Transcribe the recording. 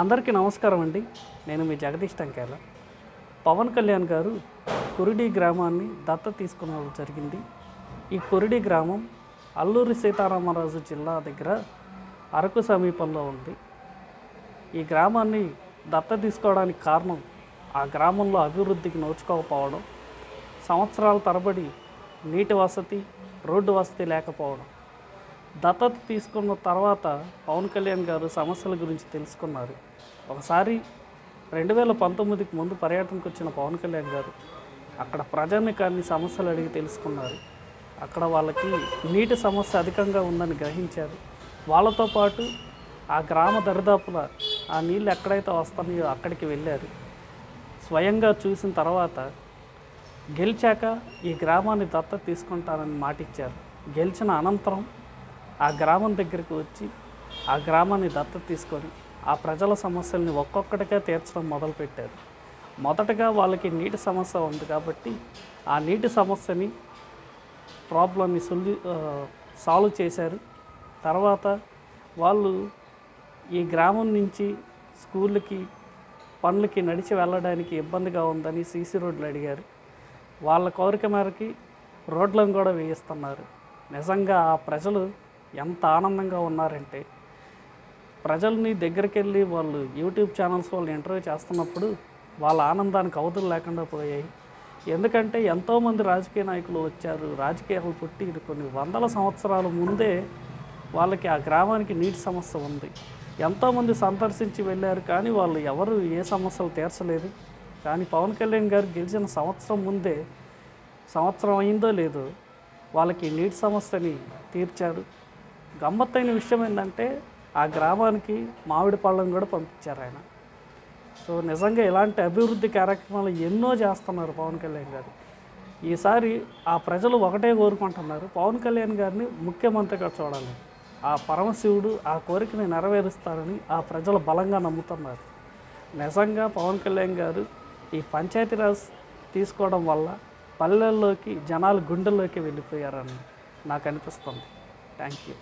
అందరికీ నమస్కారం అండి. నేను మీ జగదీష్ టంకేల. పవన్ కళ్యాణ్ గారు కురిడి గ్రామాన్ని దత్త తీసుకునడం జరిగింది. ఈ కురిడి గ్రామం అల్లూరి సీతారామరాజు జిల్లా దగ్గర అరకు సమీపంలో ఉంది. ఈ గ్రామాన్ని దత్త తీసుకోవడానికి కారణం ఆ గ్రామంలో అభివృద్ధికి నోచుకోకపోవడం సంవత్సరాల తరబడి నీటి వసతి రోడ్డు వసతి లేకపోవడం. దత్తత తీసుకున్న తర్వాత పవన్ కళ్యాణ్ గారు సమస్యల గురించి తెలుసుకున్నారు. ఒకసారి రెండు వేల పంతొమ్మిదికి ముందు పర్యటనకు వచ్చిన పవన్ కళ్యాణ్ గారు అక్కడ ప్రజానికాన్ని సమస్యలు అడిగి తెలుసుకున్నారు. అక్కడ వాళ్ళకి నీటి సమస్య అధికంగా ఉందని గ్రహించారు. వాళ్ళతో పాటు ఆ గ్రామ దరిదాపుల ఆ నీళ్ళు ఎక్కడైతే వస్తున్నాయో అక్కడికి వెళ్ళారు. స్వయంగా చూసిన తర్వాత గెలిచాక ఈ గ్రామాన్ని దత్తత తీసుకుంటానని మాటిచ్చారు. గెలిచిన అనంతరం ఆ గ్రామం దగ్గరికి వచ్చి ఆ గ్రామాన్ని దత్తత తీసుకొని ఆ ప్రజల సమస్యల్ని ఒక్కొక్కటిగా తీర్చడం మొదలుపెట్టారు. మొదటగా వాళ్ళకి నీటి సమస్య ఉంది కాబట్టి ఆ నీటి సమస్యని ప్రాబ్లమ్ని సొల్యూ సాల్వ్ చేశారు. తర్వాత వాళ్ళు ఈ గ్రామం నుంచి స్కూళ్ళకి పనులకి నడిచి వెళ్ళడానికి ఇబ్బందిగా ఉందని సీసీ రోడ్లు అడిగారు. వాళ్ళ కోరిక మేరకి రోడ్లను కూడా వేయిస్తున్నారు. నిజంగా ఆ ప్రజలు ఎంత ఆనందంగా ఉన్నారంటే ప్రజల్ని దగ్గరికి వెళ్ళి వాళ్ళు యూట్యూబ్ ఛానల్స్ వాళ్ళు ఇంటర్వ్యూ చేస్తున్నప్పుడు వాళ్ళ ఆనందానికి అవధులు లేకుండా పోయాయి. ఎందుకంటే ఎంతోమంది రాజకీయ నాయకులు వచ్చారు రాజకీయాలు పుట్టి కొన్ని వందల సంవత్సరాల ముందే వాళ్ళకి ఆ గ్రామానికి నీటి సమస్య ఉంది. ఎంతోమంది సందర్శించి వెళ్ళారు కానీ వాళ్ళు ఎవరు ఏ సమస్యలు తీర్చలేదు. కానీ పవన్ కళ్యాణ్ గారు గెలిచిన సంవత్సరం ముందే సంవత్సరం అయిందో లేదో వాళ్ళకి నీటి సమస్యని తీర్చారు. గమ్మత్తైన విషయం ఏంటంటే ఆ గ్రామానికి మామిడి పళ్ళం కూడా పంపించారు ఆయన. సో నిజంగా ఇలాంటి అభివృద్ధి కార్యక్రమాలు ఎన్నో చేస్తున్నారు పవన్ కళ్యాణ్ గారు. ఈసారి ఆ ప్రజలు ఒకటే కోరుకుంటున్నారు పవన్ కళ్యాణ్ గారిని ముఖ్యమంత్రిగా చూడాలి. ఆ పరమశివుడు ఆ కోరికని నెరవేరుస్తారని ఆ ప్రజలు బలంగా నమ్ముతున్నారు. నిజంగా పవన్ కళ్యాణ్ గారు ఈ పంచాయతీరాజ్ తీసుకోవడం వల్ల పల్లెల్లోకి జనాలు గుండెల్లోకి వెళ్ళిపోయారని నాకు అనిపిస్తుంది. Thank you.